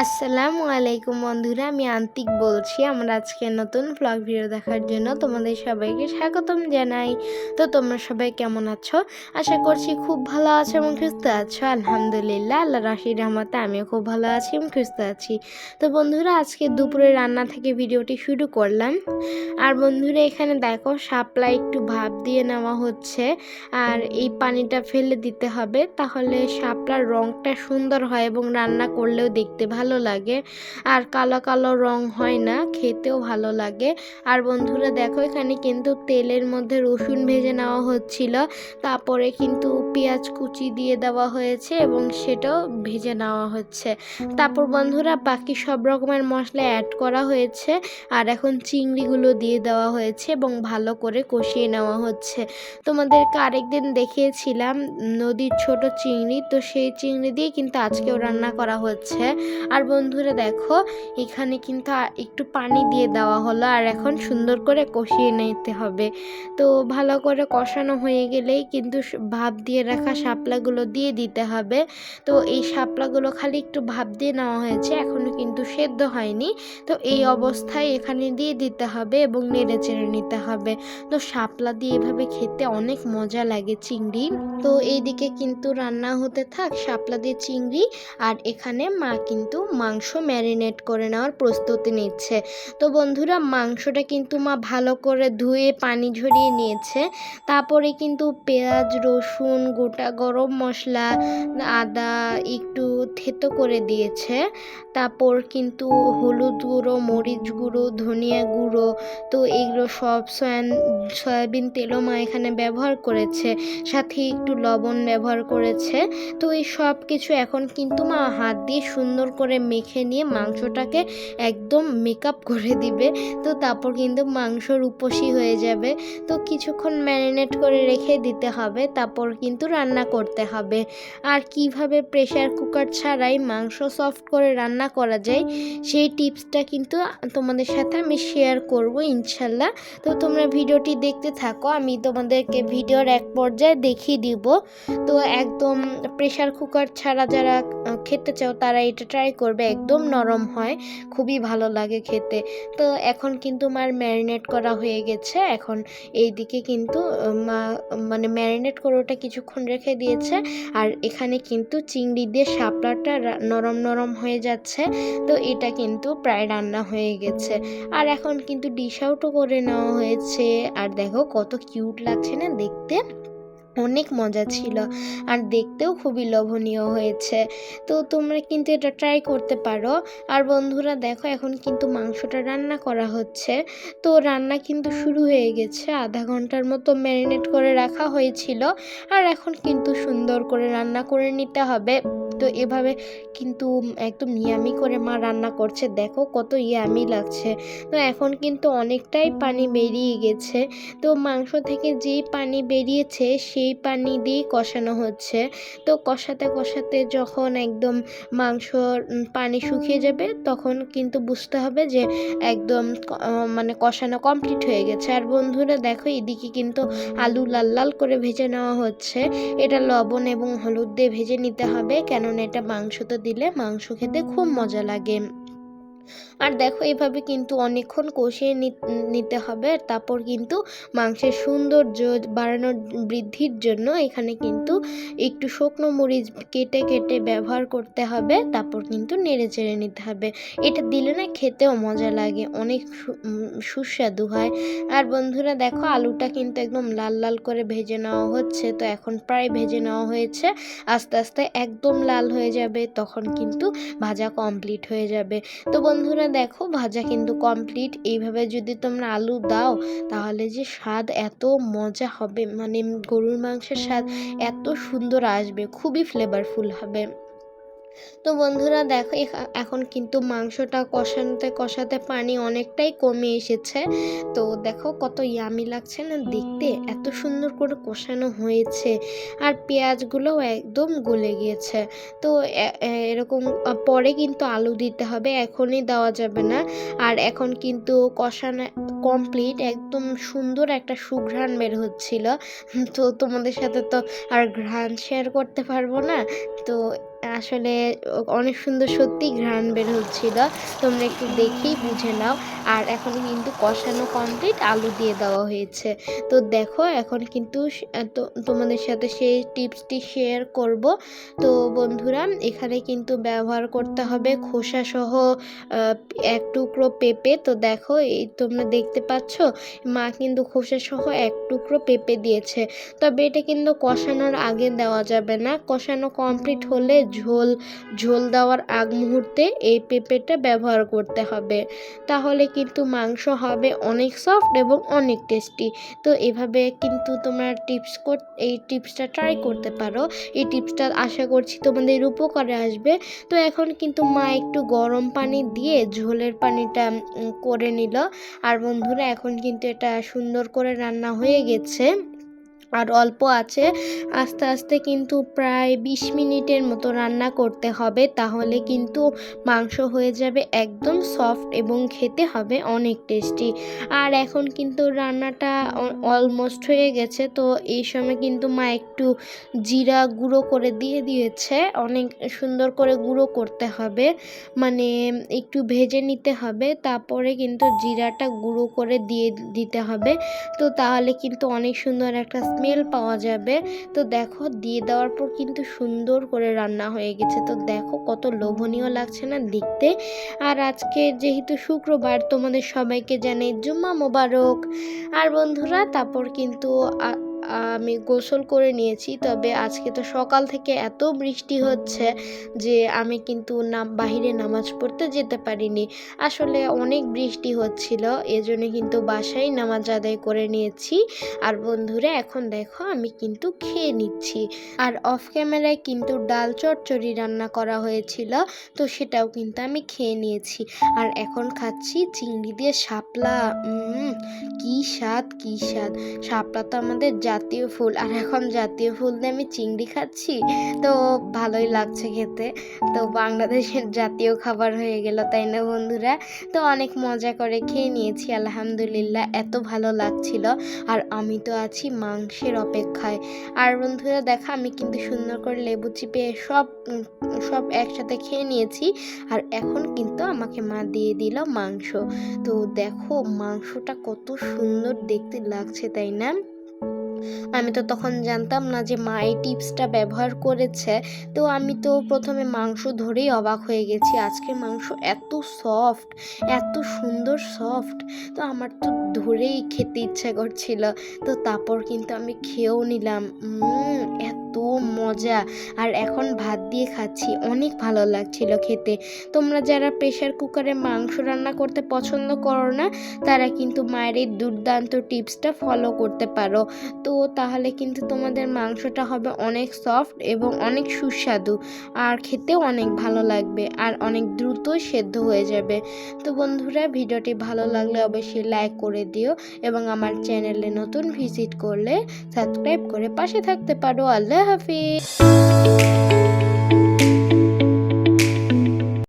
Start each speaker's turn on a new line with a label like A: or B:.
A: আসসালামু আলাইকুম বন্ধুরা, আমি আন্তিক বলছি। আমরা আজকে নতুন ব্লগ ভিডিও দেখার জন্য তোমাদের সবাইকে স্বাগতম জানাই। তো তোমরা সবাই কেমন আছো? আশা করছি খুব ভালো আছো এবং সুস্থ আছো। আলহামদুলিল্লাহ আল্লাহ রাশির রহমতে আমিও খুব ভালো আছি এবং সুস্থ আছি। তো বন্ধুরা, আজকে দুপুরে রান্না থেকে ভিডিওটি শুরু করলাম। আর বন্ধুরা, এখানে দেখো শাপলা একটু ভাপ দিয়ে নেওয়া হচ্ছে। আর এই পানিটা ফেলে দিতে হবে, তাহলে শাপলার রঙটা সুন্দর হয় এবং রান্না করলেও দেখতে ভালো লাগে। আর কালো কালো রং হয় না, খেতেও ভালো লাগে। আর বন্ধুরা দেখো, এখানে কিন্তু তেলের মধ্যে রসুন ভেজে নেওয়া হচ্ছিল। তারপরে কিন্তু পেঁয়াজ কুচি দিয়ে দেওয়া হয়েছে এবং সেটাও ভেজে নেওয়া হচ্ছে। তারপর বন্ধুরা বাকি সব রকমের মশলা অ্যাড করা হয়েছে। আর এখন চিংড়িগুলো দিয়ে দেওয়া হয়েছে এবং ভালো করে কষিয়ে নেওয়া হচ্ছে। তোমাদেরকে আরেকদিন দেখিয়েছিলাম, নদীর ছোট চিংড়ি। তো সেই চিংড়ি দিয়ে কিন্তু আজকেও রান্না করা হচ্ছে। আর বন্ধুরা দেখো, এখানে কিন্তু একটু পানি দিয়ে দেওয়া হলো আর এখন সুন্দর করে কষিয়ে নিতে হবে। তো ভালো করে কষানো হয়ে গেলেই কিন্তু ভাপ দিয়ে রাখা শাপলাগুলো দিয়ে দিতে হবে। তো এই শাপলাগুলো খালি একটু ভাপ দিয়ে নেওয়া হয়েছে এখনও কিন্তু সেদ্ধ হয়নি। তো এই অবস্থায় এখানে দিয়ে দিতে হবে এবং নেড়ে চেড়ে নিতে হবে। তো শাপলা দিয়ে এভাবে খেতে অনেক মজা লাগে চিংড়ি। তো এইদিকে কিন্তু রান্না হতে থাক, শাপলা দিয়ে চিংড়ি আর এখানে মা কিন্তু মাংস ম্যারিনেট করে নেওয়ার প্রস্তুতি নিচ্ছে। তো বন্ধুরা, মাংসটা কিন্তু মা ভালো করে ধুয়ে পানি ঝরিয়ে নিয়েছে। তারপরে কিন্তু পেঁয়াজ, রসুন, গোটা গরম মশলা, আদা, একটু থেতো করে দিয়েছে। তারপর কিন্তু হলুদ গুঁড়ো, মরিচ গুঁড়ো, ধনিয়া গুঁড়ো, তো এগুলো সব সয়ান, সয়াবিন তেলও মা এখানে ব্যবহার করেছে। সাথে একটু লবণ ব্যবহার করেছে। তো এই সব কিছু এখন কিন্তু মা হাত দিয়ে সুন্দর করে মেখে নিয়ে মাংসটাকে একদম মেকআপ করে দিবে। তো তারপর কিন্তু মাংস রূপসী হয়ে যাবে। তো কিছুক্ষণ ম্যারিনেট করে রেখে দিতে হবে। তারপর কিন্তু রান্না করতে হবে। আর কীভাবে প্রেশার কুকার ছাড়াই মাংস সফট করে রান্না করা যায়। সেই টিপসটা কিন্তু তোমাদের সাথে আমি শেয়ার করব ইনশাল্লাহ। তো তোমরা ভিডিওটি দেখতে থাকো, আমি তোমাদেরকে ভিডিওর এক পর্যায়ে দেখিয়ে দিব। তো একদম প্রেশার কুকার ছাড়া যারা খেতে চাও, তারা এটা ট্রাই করবে, একদম নরম হয়, খুবই ভালো লাগে খেতে। তো এখন কিন্তু মার ম্যারিনেট করা হয়ে গেছে, এখন এইদিকে কিন্তু, মা মানে ম্যারিনেট করে ওটা কিছুক্ষণ রেখে দিয়েছে, আর এখানে কিন্তু চিংড়ি দিয়ে শাপলাটা নরম নরম হয়ে যাচ্ছে, তো এটা কিন্তু প্রায় রান্না হয়ে গেছে। আর এখন কিন্তু ডিশ আউটও করে নেওয়া হয়েছে, আর দেখো কত কিউট লাগছে না দেখতে। অনেক মজা ছিল। আর দেখতেও খুবই লোভনীয় হয়েছে। তো তোমরা কিন্তু এটা ট্রাই করতে পারো। আর বন্ধুরা দেখো, এখন কিন্তু মাংসটা রান্না করা হচ্ছে। তো রান্না কিন্তু শুরু হয়ে গেছে। আধা ঘণ্টার মতো ম্যারিনেট করে রাখা হয়েছিল। আর এখন কিন্তু সুন্দর করে রান্না করে নিতে হবে। তো এভাবে কিন্তু একদম ইয়ামি করে মা রান্না করছে। দেখো কত ইয়ামি লাগছে। তো এখন কিন্তু অনেকটাই পানি বেরিয়ে গেছে। তো মাংস থেকে যেই পানি বেরিয়েছে সেই পানি দিয়েই কষানো হচ্ছে। তো কষাতে কষাতে যখন একদম মাংসর পানি শুকিয়ে যাবে, তখন কিন্তু বুঝতে হবে যে একদম মানে কষানো কমপ্লিট হয়ে গেছে। আর বন্ধুরা দেখো, এদিকে কিন্তু আলু লাল লাল করে ভেজে নেওয়া হচ্ছে। এটা লবণ এবং হলুদ দিয়ে ভেজে নিতে হবে, কেননা এটা মাংসতে দিলে মাংস খেতে খুব মজা লাগে। আর দেখো, এভাবে কিন্তু অনেকক্ষণ কষিয়ে নিতে হবে। তারপর কিন্তু মাংসের সৌন্দর্য বাড়ানোর বৃদ্ধির জন্য এখানে কিন্তু একটু শুকনো মরিচ কেটে কেটে ব্যবহার করতে হবে। তারপর কিন্তু নেড়ে চেড়ে নিতে হবে। এটা দিলে না খেতেও মজা লাগে, অনেক সুস্বাদু হয়। আর বন্ধুরা, দেখো, আলুটা কিন্তু একদম লাল লাল করে ভেজে নেওয়া হচ্ছে। তো এখন প্রায় ভেজে নেওয়া হয়েছে। আস্তে আস্তে একদম লাল হয়ে যাবে, তখন কিন্তু ভাজা কমপ্লিট হয়ে যাবে। তো বন্ধুরা দেখো, ভাজা কিন্তু কমপ্লিট এইভাবে যদি তোমরা আলু দাও, তাহলে যে স্বাদ এত মজা হবে। মানে গরুর মাংসের স্বাদ এত সুন্দর আসবে, খুবই ফ্লেভারফুল হবে। তো বন্ধুরা দেখো এখন কিন্তু মাংসটা কষাতে কষাতে পানি অনেকটাই কমে এসেছে। তো দেখো কত ইয়ামি লাগছে না, দেখতে এত সুন্দর করে কষানো হয়েছে। আর পেঁয়াজগুলোও একদম গলে গিয়েছে। তো এরকম পরে কিন্তু আলু দিতে হবে, এখনই দেওয়া যাবে না। আর এখন কিন্তু কষানো কমপ্লিট একদম সুন্দর একটা সুঘ্রাণ বের হচ্ছিল। তো তোমাদের সাথে তো আর ঘ্রাণ শেয়ার করতে পারব না। তো আসলে অনেক সুন্দর সত্যি ঘ্রাণ বের হচ্ছিল। তোমরা একটু দেখেই বুঝে নাও। আর এখন কিন্তু কষানো কমপ্লিট আলু দিয়ে দেওয়া হয়েছে। তো দেখো, এখন কিন্তু তোমাদের সাথে সেই টিপসটি শেয়ার করব। তো বন্ধুরা, এখানে কিন্তু ব্যবহার করতে হবে খোসা সহ এক টুকরো পেঁপে। তো দেখো, এই তোমরা দেখতে পাচ্ছ, মা কিন্তু খোসা সহ এক টুকরো পেঁপে দিয়েছে। তবে এটা কিন্তু কষানোর আগে দেওয়া যাবে না। কষানো কমপ্লিট হলে ঝোল ঝোল দেওয়ার আগ মুহূর্তে এই পেঁপেটা ব্যবহার করতে হবে। তাহলে কিন্তু মাংস হবে অনেক সফট এবং অনেক টেস্টি তো এভাবে কিন্তু তোমরা টিপস কর, এই টিপসটা ট্রাই করতে পারো। এই টিপসটা আশা করছি তোমাদের উপকারে আসবে। তো এখন কিন্তু মা একটু গরম পানি দিয়ে ঝোলের পানিটা করে নিল। আর বন্ধুরা, এখন কিন্তু এটা সুন্দর করে রান্না হয়ে গেছে। আর অল্প আছে। আস্তে আস্তে কিন্তু প্রায় বিশ মিনিটের মতো রান্না করতে হবে, তাহলে কিন্তু মাংস হয়ে যাবে একদম সফট এবং খেতে হবে অনেক টেস্টি আর এখন কিন্তু রান্নাটা অলমোস্ট হয়ে গেছে, তো এই সময় কিন্তু মা একটু জিরা গুঁড়ো করে দিয়ে দিয়েছে। অনেক সুন্দর করে গুঁড়ো করতে হবে মানে একটু ভেজে নিতে হবে, তারপরে কিন্তু জিরাটা গুঁড়ো করে দিয়ে দিতে হবে। তো তাহলে কিন্তু অনেক সুন্দর একটা স্মেল পাওয়া যাবে। তো দেখো, দিয়ে দেওয়ার পর কিন্তু সুন্দর করে রান্না হয়ে গেছে। তো দেখো কত লোভনীয় লাগছে না দেখতে। আর আজকে যেহেতু শুক্রবার, তোমাদের সবাইকে জানাই জুম্মা মোবারক। আর বন্ধুরা, তারপর কিন্তু আমি গোসল করে নিয়েছি, তবে আজকে তো সকাল থেকে এত বৃষ্টি হচ্ছে যে আমি কিন্তু নাম বাহিরে নামাজ পড়তে যেতে পারিনি। আসলে অনেক বৃষ্টি হচ্ছিল, এজন্য কিন্তু বাসায় নামাজ আদায় করে নিয়েছি। আর বন্ধুরা, এখন দেখো আমি কিন্তু খেয়ে নিচ্ছি। আর অফ ক্যামেরায় কিন্তু ডাল চচ্চড়ি রান্না করা হয়েছিল, তো সেটাও কিন্তু আমি খেয়ে নিয়েছি। আর এখন খাচ্ছি চিংড়ি দিয়ে শাপলা। কি স্বাদ কি স্বাদ। শাপলা তো আমাদের জাতীয় ফুল, আর এখন জাতীয় ফুল দিয়ে আমি চিংড়ি খাচ্ছি। তো ভালোই লাগছে খেতে। তো বাংলাদেশের জাতীয় খাবার হয়ে গেল, তাই না বন্ধুরা? তো অনেক মজা করে খেয়ে নিয়েছি, আলহামদুলিল্লাহ। এত ভালো লাগছিল, আর আমি তো আছি মাংসের অপেক্ষায়। আর বন্ধুরা, দেখা, আমি কিন্তু সুন্দর করে লেবু চিপে সব সব একসাথে খেয়ে নিয়েছি, আর এখন কিন্তু আমাকে মা দিয়ে দিল মাংস। তো দেখো, মাংসটা কত সুন্দর দেখতে লাগছে, তাই না? আমি তো তখন জানতাম না যে মা এই টিপসটা ব্যবহার করেছে। তো আমি তো প্রথমে মাংস ধরেই অবাক হয়ে গেছি আজকের মাংস এত সফট এত সুন্দর সফট তো আমার তো ধরেই খেতে ইচ্ছা করছিল। তো তারপর কিন্তু আমি খেয়েও নিলাম। উম, এত মজা। আর এখন ভাত দিয়ে খাচ্ছি, অনেক ভালো লাগছিল খেতে। তোমরা যারা প্রেশার কুকারে মাংস রান্না করতে পছন্দ করো না, তারা কিন্তু মায়ের এই দুর্দান্ত টিপসটা ফলো করতে পারো। তো তাহলে কিন্তু তোমাদের মাংসটা হবে অনেক সফট এবং অনেক সুস্বাদু, আর খেতেও অনেক ভালো লাগবে, আর অনেক দ্রুত সেদ্ধ হয়ে যাবে। তো বন্ধুরা, ভিডিওটি ভালো লাগলে অবশ্যই লাইক করে দিও এবং আমার চ্যানেলে নতুন ভিজিট করলে সাবস্ক্রাইব করে পাশে থাকতে পারো। আল্লাহ হাফিজ